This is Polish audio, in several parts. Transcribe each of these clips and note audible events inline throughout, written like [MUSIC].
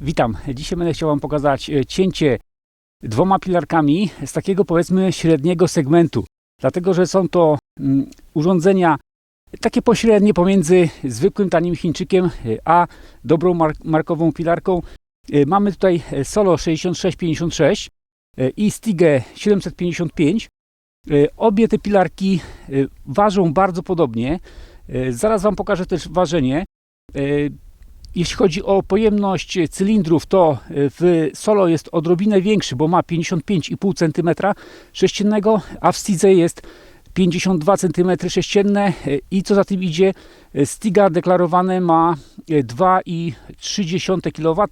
Witam. Dzisiaj będę chciał Wam pokazać e, cięcie dwoma pilarkami z takiego powiedzmy średniego segmentu. Dlatego, że są to mm, urządzenia takie pośrednie pomiędzy zwykłym tanim Chińczykiem e, a dobrą mark- markową pilarką. E, Mamy tutaj Solo 6656 e, i Stigę 755. E, Obie te pilarki ważą bardzo podobnie. Zaraz Wam pokażę też ważenie. E, jeśli chodzi o pojemność cylindrów, to w Solo jest odrobinę większy, bo ma 55,5 cm sześciennego, a w Stigze jest 52 cm sześcienne i co za tym idzie, Stiga deklarowane ma 2,3 kW,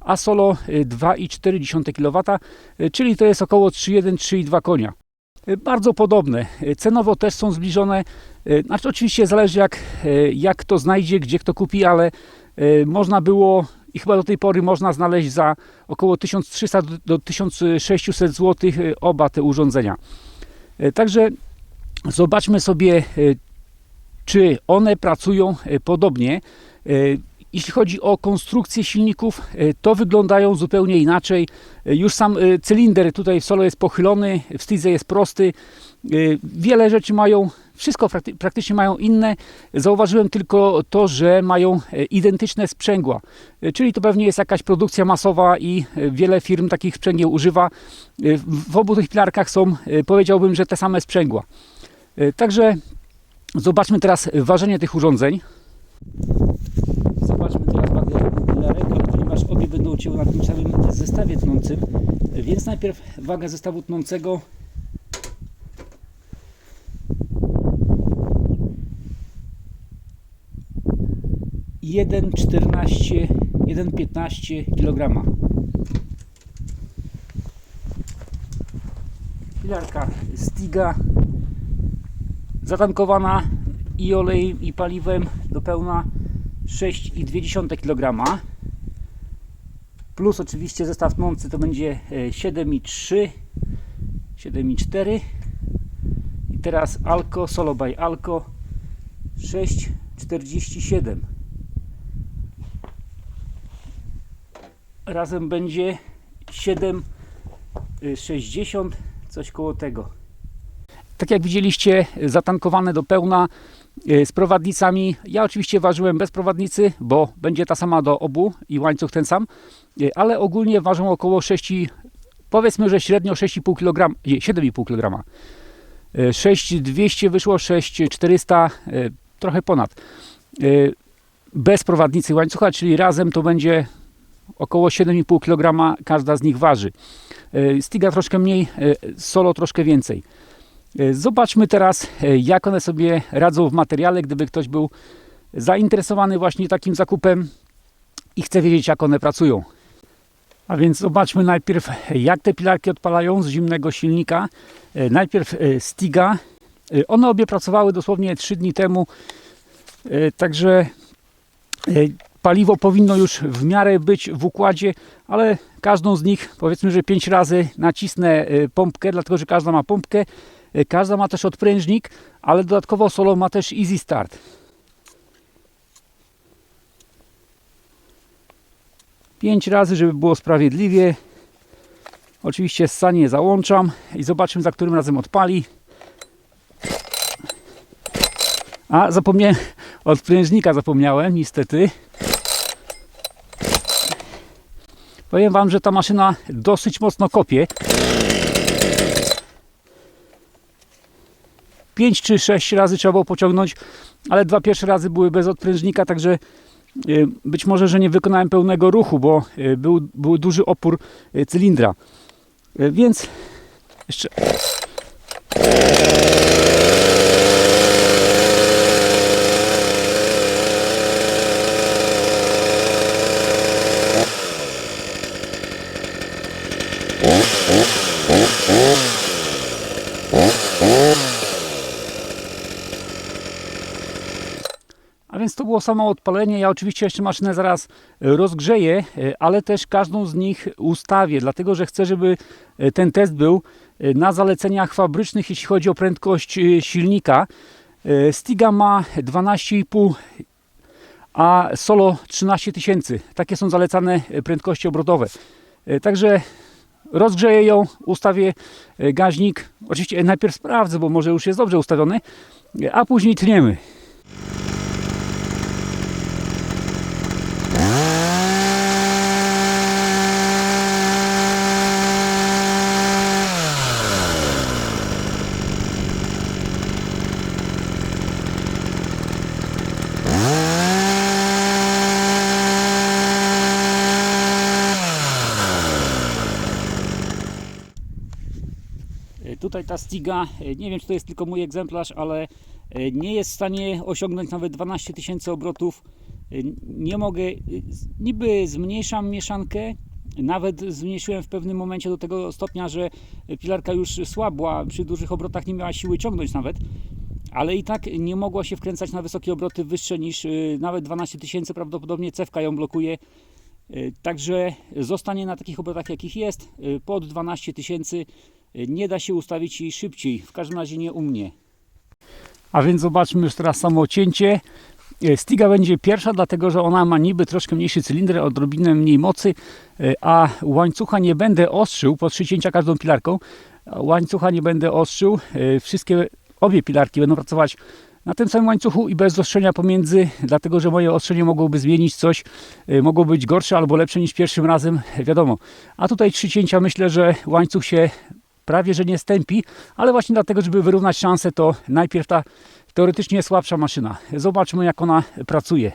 a Solo 2,4 kW, czyli to jest około 3,1-3,2 konia. Bardzo podobne. Cenowo też są zbliżone. Znaczy oczywiście zależy jak, jak to znajdzie, gdzie kto kupi, ale E, można było i chyba do tej pory można znaleźć za około 1300 do- do 1600 zł oba te urządzenia. E, Także zobaczmy sobie, e, czy one pracują e, podobnie. E, Jeśli chodzi o konstrukcję silników, e, to wyglądają zupełnie inaczej. E, Już sam e, cylinder tutaj w Solo jest pochylony, w Stidze jest prosty. E, Wiele rzeczy mają, wszystko prakty- praktycznie mają inne. Zauważyłem tylko to, że mają e, identyczne sprzęgła. E, Czyli to pewnie jest jakaś produkcja masowa i e, wiele firm takich sprzęgieł używa. W obu tych pilarkach są, powiedziałbym, że te same sprzęgła. Także zobaczmy teraz ważenie tych urządzeń. Zobaczmy teraz wagę pilarek, ponieważ obie będą cięły na tym samym zestawie tnącym. Więc najpierw waga zestawu tnącego. Jeden czternaście, jeden piętnaście kilograma. Pilarka Stiga zatankowana i olejem i paliwem do pełna 6,2 kg plus oczywiście zestaw tnący to będzie e, 7,3 7,4 i teraz Alco, Solo by Alco 6,47 razem będzie 7,60 coś koło tego tak jak widzieliście, zatankowane do pełna e, z prowadnicami. Ja oczywiście ważyłem bez prowadnicy, bo będzie ta sama do obu i łańcuch ten sam, e, ale ogólnie ważą około 6, powiedzmy, że średnio 6,5 kg, nie, 7,5 kg. 6200 wyszło, 6400, e, trochę ponad. Bez prowadnicy łańcucha, czyli razem to będzie około 7,5 kg każda z nich waży. E, Stiga troszkę mniej, e, Solo troszkę więcej. E, Zobaczmy teraz, jak one sobie radzą w materiale, gdyby ktoś był zainteresowany właśnie takim zakupem i chce wiedzieć, jak one pracują. A więc zobaczmy najpierw, jak te pilarki odpalają z zimnego silnika. Najpierw Stiga. One obie pracowały dosłownie 3 dni temu, także paliwo powinno już w miarę być w układzie, ale każdą z nich powiedzmy, że 5 razy nacisnę e, pompkę, dlatego że każda ma pompkę. E, Każda ma też odprężnik, ale dodatkowo Solo ma też Easy Start. Pięć razy, żeby było sprawiedliwie. Oczywiście ssanie załączam i zobaczymy za którym razem odpali. A zapomniałem, odprężnika zapomniałem niestety. Powiem Wam, że ta maszyna dosyć mocno kopie. 5 czy 6 razy trzeba było pociągnąć, ale dwa pierwsze razy były bez odprężnika, także y, być może, że nie wykonałem pełnego ruchu, bo y, był, był duży opór y, cylindra. Więc jeszcze. A więc to było samo odpalenie. Ja oczywiście jeszcze maszynę zaraz e, rozgrzeję, e, ale też każdą z nich ustawię, dlatego że chcę, żeby e, ten test był na zaleceniach fabrycznych, jeśli chodzi o prędkość silnika. Stiga ma 12,5 a solo 13 tysięcy. Takie są zalecane prędkości obrotowe. Także rozgrzeję ją, ustawię gaźnik. Oczywiście najpierw sprawdzę, bo może już jest dobrze ustawiony, a później tniemy. Tutaj ta Stiga, e, nie wiem czy to jest tylko mój egzemplarz, ale e, nie jest w stanie osiągnąć nawet 12 tysięcy obrotów. E, Nie mogę, niby zmniejszam mieszankę, nawet zmniejszyłem w pewnym momencie do tego stopnia, że pilarka już słabła, przy dużych obrotach nie miała siły ciągnąć nawet, ale i tak nie mogła się wkręcać na wysokie obroty wyższe niż nawet 12 tysięcy, prawdopodobnie cewka ją blokuje. Także zostanie na takich obrotach jakich jest, pod 12 tysięcy. Nie da się ustawić jej szybciej, w każdym razie nie u mnie. A więc zobaczmy już teraz samo cięcie. E, Stiga będzie pierwsza, dlatego że ona ma niby troszkę mniejszy cylinder, odrobinę mniej mocy, e, a łańcucha nie będę ostrzył po trzy cięcia każdą pilarką. Łańcucha nie będę ostrzył. E, Wszystkie, obie pilarki będą pracować na tym samym łańcuchu i bez ostrzenia pomiędzy, dlatego że moje ostrzenie mogłoby zmienić coś, mogło być gorsze albo lepsze niż pierwszym razem, wiadomo. A tutaj trzy cięcia myślę, że łańcuch się prawie że nie stępi, ale właśnie dlatego, żeby wyrównać szanse, to najpierw ta teoretycznie słabsza maszyna. Zobaczmy, jak ona pracuje.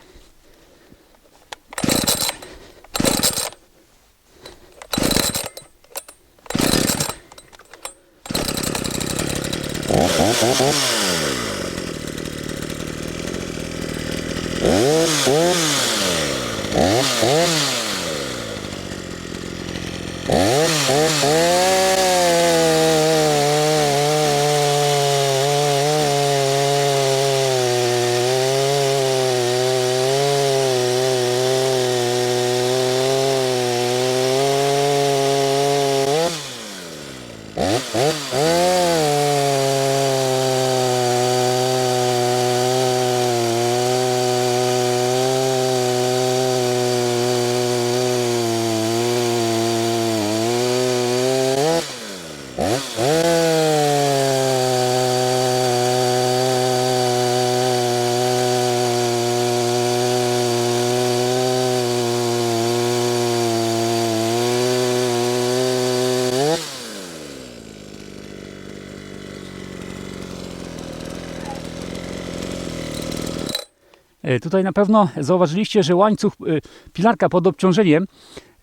Tutaj na pewno zauważyliście, że łańcuch, e, pilarka pod obciążeniem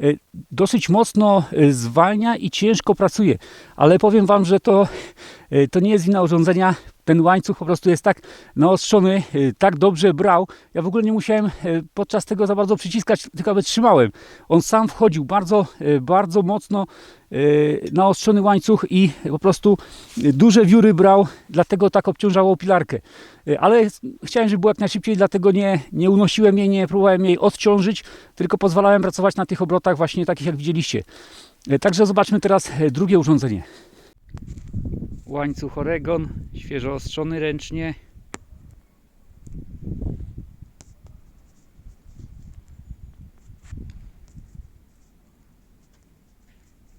e, dosyć mocno e, zwalnia i ciężko pracuje. Ale powiem Wam, że to, e, to nie jest wina urządzenia. Ten łańcuch po prostu jest tak naostrzony, e, tak dobrze brał. Ja w ogóle nie musiałem e, podczas tego za bardzo przyciskać, tylko nawet trzymałem. On sam wchodził bardzo, e, bardzo mocno naostrzony łańcuch i po prostu duże wióry brał, dlatego tak obciążało pilarkę. Ale chciałem, żeby było jak najszybciej, dlatego nie, nie unosiłem jej, nie próbowałem jej odciążyć, tylko pozwalałem pracować na tych obrotach właśnie takich jak widzieliście. Także zobaczmy teraz drugie urządzenie. Łańcuch Oregon, świeżo ostrzony ręcznie.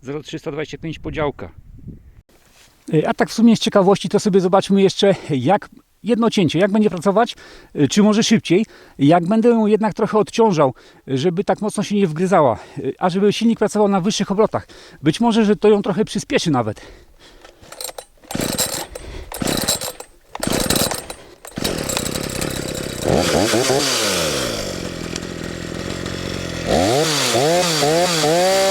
Zero trzysta dwadzieścia pięć podziałka. E, A tak w sumie z ciekawości to sobie zobaczmy jeszcze jak jedno cięcie, jak będzie pracować, e, czy może szybciej, jak będę ją jednak trochę odciążał, e, żeby tak mocno się nie wgryzała, a żeby silnik pracował na wyższych obrotach. Być może, że to ją trochę przyspieszy nawet. Oh, oh, oh, oh.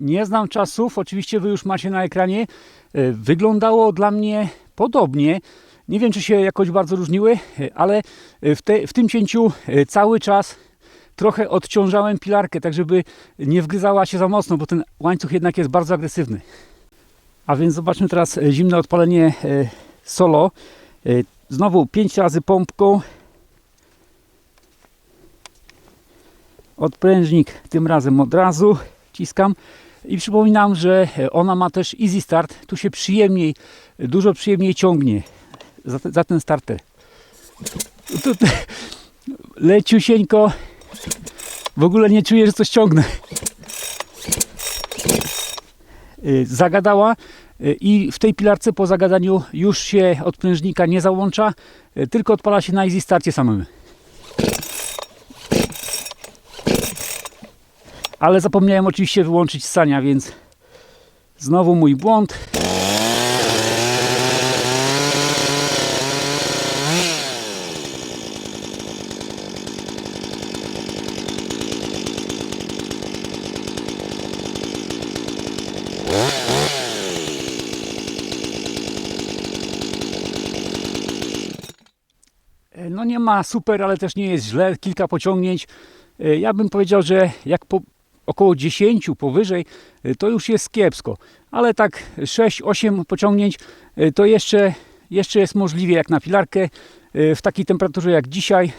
Nie znam czasów, oczywiście Wy już macie na ekranie. E, Wyglądało dla mnie podobnie. Nie wiem, czy się jakoś bardzo różniły, e, ale e, w, te, w tym cięciu cały czas trochę odciążałem pilarkę, tak żeby nie wgryzała się za mocno, bo ten łańcuch jednak jest bardzo agresywny. A więc zobaczmy teraz zimne odpalenie solo. Znowu 5 razy pompką. Odprężnik tym razem od razu wciskam. I przypominam, że e, ona ma też easy start. Tu się przyjemniej, dużo przyjemniej ciągnie za, za ten starter. Tu, tu, [LAUGHS] leciusieńko. W ogóle nie czuję, że coś ciągnę. Y, Zagadała y, i w tej pilarce po zagadaniu już się odprężnika nie załącza, tylko odpala się na easy starcie samym. Ale zapomniałem oczywiście wyłączyć ssania, więc znowu mój błąd. E, No nie ma super, ale też nie jest źle. Kilka pociągnięć. E, Ja bym powiedział, że jak po około 10 powyżej, e, to już jest kiepsko. Ale tak 6-8 pociągnięć e, to jeszcze, jeszcze jest możliwie jak na pilarkę e, w takiej temperaturze jak dzisiaj.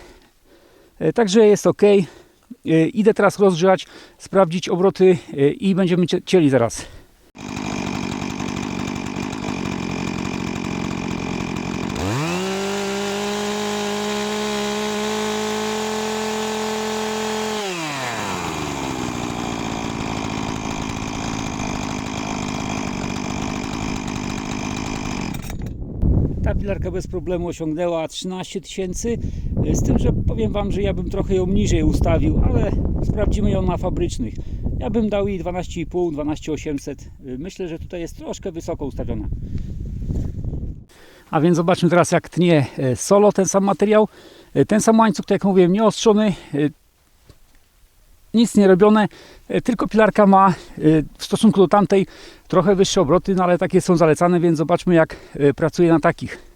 Także jest ok. Idę teraz rozgrzać, sprawdzić obroty i będziemy cie- cieli zaraz. Pilarka bez problemu osiągnęła 13 tysięcy. e, Z tym, że powiem Wam, że ja bym trochę ją niżej ustawił, ale sprawdzimy ją na fabrycznych. Ja bym dał jej 12,5, 12,800. E, Myślę, że tutaj jest troszkę wysoko ustawiona. A więc zobaczmy teraz, jak tnie e, solo ten sam materiał. Ten sam łańcuch, tak jak mówiłem, nieostrzony. Nic nie robione, tylko pilarka ma w stosunku do tamtej trochę wyższe obroty, no ale takie są zalecane, więc zobaczmy jak pracuje na takich.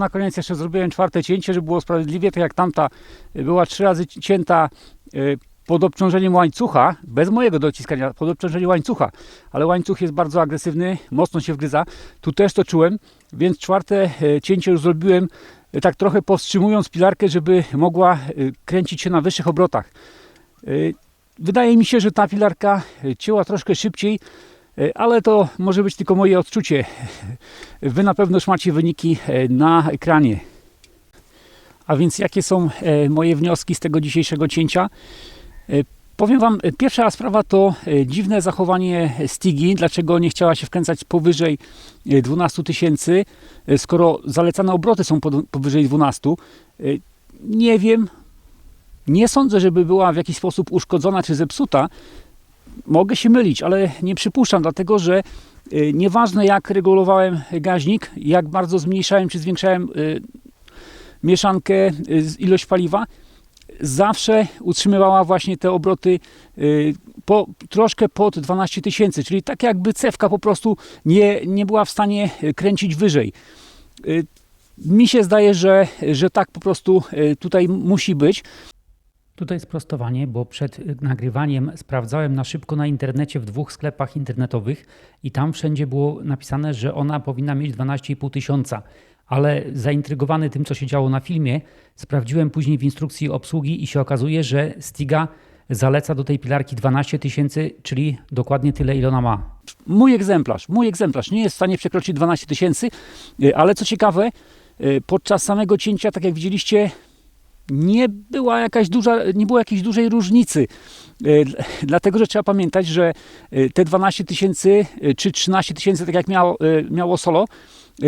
Na koniec jeszcze zrobiłem czwarte cięcie, żeby było sprawiedliwie, tak jak tamta była trzy razy cięta y, pod obciążeniem łańcucha, bez mojego dociskania, pod obciążeniem łańcucha, ale łańcuch jest bardzo agresywny, mocno się wgryza. Tu też to czułem, więc czwarte y, cięcie już zrobiłem y, tak trochę powstrzymując pilarkę, żeby mogła kręcić się na wyższych obrotach. Wydaje mi się, że ta pilarka cięła troszkę szybciej, ale to może być tylko moje odczucie. [LAUGHS] Wy na pewno już macie wyniki e, na ekranie. A więc jakie są e, moje wnioski z tego dzisiejszego cięcia? E, Powiem Wam, e, pierwsza sprawa to e, dziwne zachowanie Stigi. Dlaczego nie chciała się wkręcać powyżej e, 12 tysięcy, e, skoro zalecane obroty są powyżej 12? E, Nie wiem. Nie sądzę, żeby była w jakiś sposób uszkodzona czy zepsuta. Mogę się mylić, ale nie przypuszczam, dlatego że y, nieważne jak regulowałem gaźnik, jak bardzo zmniejszałem czy zwiększałem y, mieszankę, y, ilość paliwa, zawsze utrzymywała właśnie te obroty po, troszkę pod 12 tysięcy, czyli tak jakby cewka po prostu nie, nie była w stanie kręcić wyżej. Mi się zdaje, że, że tak po prostu tutaj musi być. Tutaj sprostowanie, bo przed nagrywaniem sprawdzałem na szybko na internecie w dwóch sklepach internetowych i tam wszędzie było napisane, że ona powinna mieć 12,5 tysiąca. Ale zaintrygowany tym, co się działo na filmie, sprawdziłem później w instrukcji obsługi i się okazuje, że Stiga zaleca do tej pilarki 12 tysięcy, czyli dokładnie tyle, ile ona ma. Mój egzemplarz, mój egzemplarz nie jest w stanie przekroczyć 12 tysięcy, e, ale co ciekawe, e, podczas samego cięcia, tak jak widzieliście, nie była jakaś duża, nie było jakiejś dużej różnicy. E, dl- Dlatego, że trzeba pamiętać, że e, te 12 tysięcy e, czy 13 tysięcy, tak jak miało, miało solo,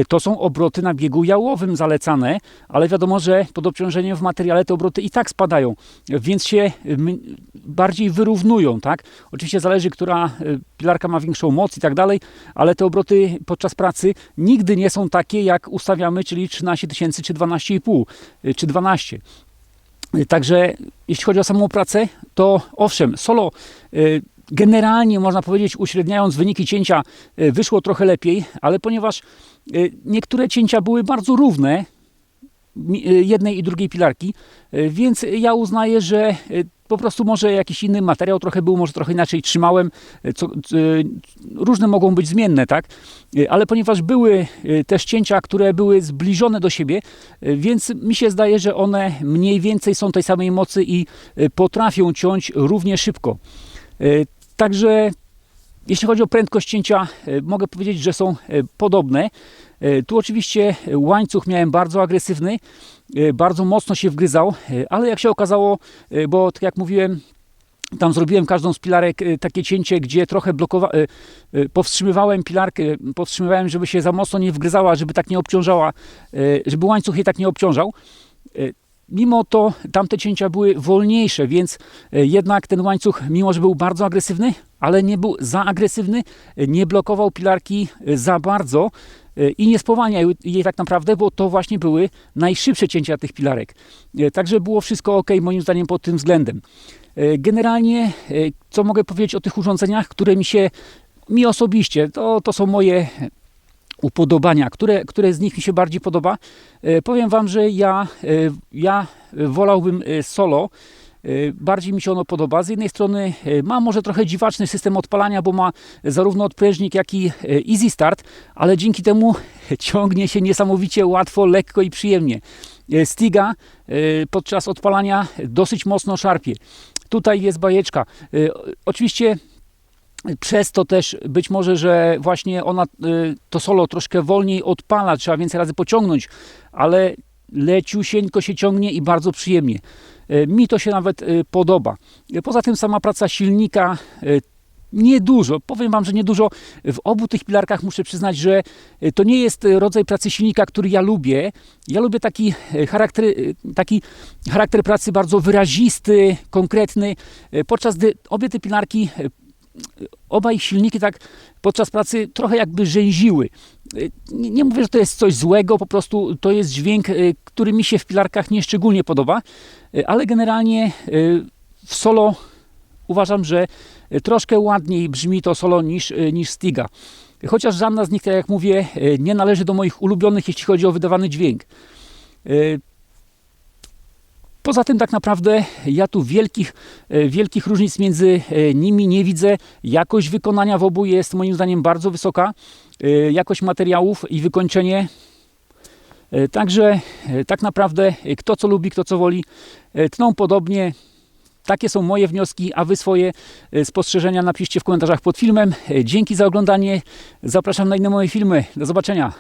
to są obroty na biegu jałowym zalecane, ale wiadomo, że pod obciążeniem w materiale te obroty i tak spadają, więc się m- bardziej wyrównują, tak? Oczywiście zależy, która e, pilarka ma większą moc i tak dalej, ale te obroty podczas pracy nigdy nie są takie, jak ustawiamy, czyli 13 tysięcy, czy 12,5, e, czy 12. Także jeśli chodzi o samą pracę, to owszem, solo y, generalnie można powiedzieć, uśredniając wyniki cięcia, y, wyszło trochę lepiej, ale ponieważ y, niektóre cięcia były bardzo równe, y, jednej i drugiej pilarki, więc ja uznaję, że po prostu może jakiś inny materiał trochę był, może trochę inaczej trzymałem, co, różne mogą być zmienne, tak? Ale ponieważ były też cięcia, które były zbliżone do siebie, więc mi się zdaje, że one mniej więcej są tej samej mocy i potrafią ciąć równie szybko. Także jeśli chodzi o prędkość cięcia, y, mogę powiedzieć, że są y, podobne. Y, Tu oczywiście łańcuch miałem bardzo agresywny, bardzo mocno się wgryzał, ale jak się okazało, bo tak jak mówiłem, tam zrobiłem każdą z pilarek takie cięcie, gdzie trochę powstrzymywałem pilarkę, powstrzymywałem, żeby się za mocno nie wgryzała, żeby tak nie obciążała, żeby łańcuch jej tak nie obciążał. Mimo to tamte cięcia były wolniejsze, więc y, jednak ten łańcuch, mimo że był bardzo agresywny, ale nie był za agresywny, y, nie blokował pilarki y, za bardzo i nie spowalniał jej tak naprawdę, bo to właśnie były najszybsze cięcia tych pilarek. Także było wszystko ok, moim zdaniem, pod tym względem. E, Generalnie, e, co mogę powiedzieć o tych urządzeniach, które mi się, mi osobiście, to, to są moje upodobania, które, które z nich mi się bardziej podoba. E, Powiem Wam, że ja, e, ja wolałbym e, solo. Bardziej mi się ono podoba. Z jednej strony ma może trochę dziwaczny system odpalania, bo ma zarówno odprężnik, jak i easy start, ale dzięki temu [LAUGHS] ciągnie się niesamowicie łatwo, lekko i przyjemnie. Stiga podczas odpalania dosyć mocno szarpie. Tutaj jest bajeczka. Oczywiście przez to też być może, że właśnie ona y, to solo troszkę wolniej odpala, trzeba więcej razy pociągnąć, ale leciusieńko się ciągnie i bardzo przyjemnie. Y, Mi to się nawet y, podoba. Poza tym sama praca silnika Niedużo, powiem Wam, że niedużo. W obu tych pilarkach muszę przyznać, że to nie jest rodzaj pracy silnika, który ja lubię. Ja lubię taki charakter, taki charakter pracy bardzo wyrazisty, konkretny, podczas gdy obie te pilarki, obaj silniki tak podczas pracy trochę jakby rzęziły. Nie, mówię, że to jest coś złego, po prostu to jest dźwięk, y, który mi się w pilarkach nieszczególnie podoba, y, ale generalnie y, w solo uważam, że troszkę ładniej brzmi to solo niż, niż Stiga. Chociaż żadna z nich, tak jak mówię, nie należy do moich ulubionych, jeśli chodzi o wydawany dźwięk. Poza tym tak naprawdę ja tu wielkich, e, wielkich różnic między e, nimi nie widzę. Jakość wykonania w obu jest moim zdaniem bardzo wysoka. E, Jakość materiałów i wykończenie. Także tak naprawdę kto co lubi, kto co woli, tną podobnie. Takie są moje wnioski, a Wy swoje spostrzeżenia napiszcie w komentarzach pod filmem. Dzięki za oglądanie. Zapraszam na inne moje filmy. Do zobaczenia.